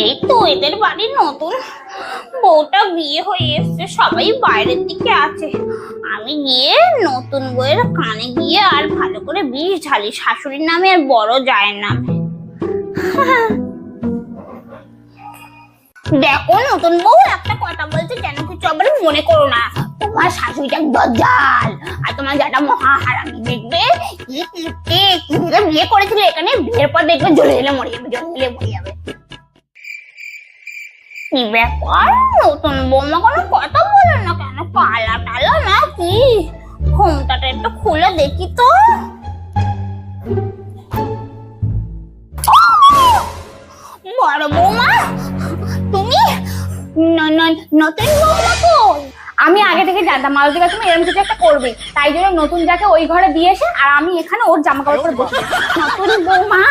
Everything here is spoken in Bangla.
এই তো এদের নতুন। বউটা বিয়ে হয়ে এসছে, সবাই বাইরের দিকে আছে। আমি গিয়ে নতুন কানে গিয়ে আর ভালো করে বিষ ঢালি। শাশুড়ির নামে আর বড় দেখো, নতুন বউ একটা কথা বলছে, যেন কিছু আবার মনে করো না। তোমার শাশুড়িটা দজ্জাল আর তোমার যেটা মহা হারামি। দেখবে? বিয়ে করেছিল, এখানে বিয়ের পর দেখবে জ্বলে জ্বলে মরে যাবে, জ্বলে মরে কি ব্যাপার? নতুন বৌমা কোনো কথা বলে না কেন? পালা টালা না কি ঘুমটাটা একটু খুলে দেখি তো। বড় বৌমা, তুমি নতুন বৌমা কই? আমি আগে থেকে জানতাম, মালতী কাকিমা এরকম কিছু একটা করবে। তাই জন্য নতুন যাকে ওই ঘরে দিয়ে এসে আর আমি এখানে ওর জামা কাপড় পরে বসে নতুন বৌমা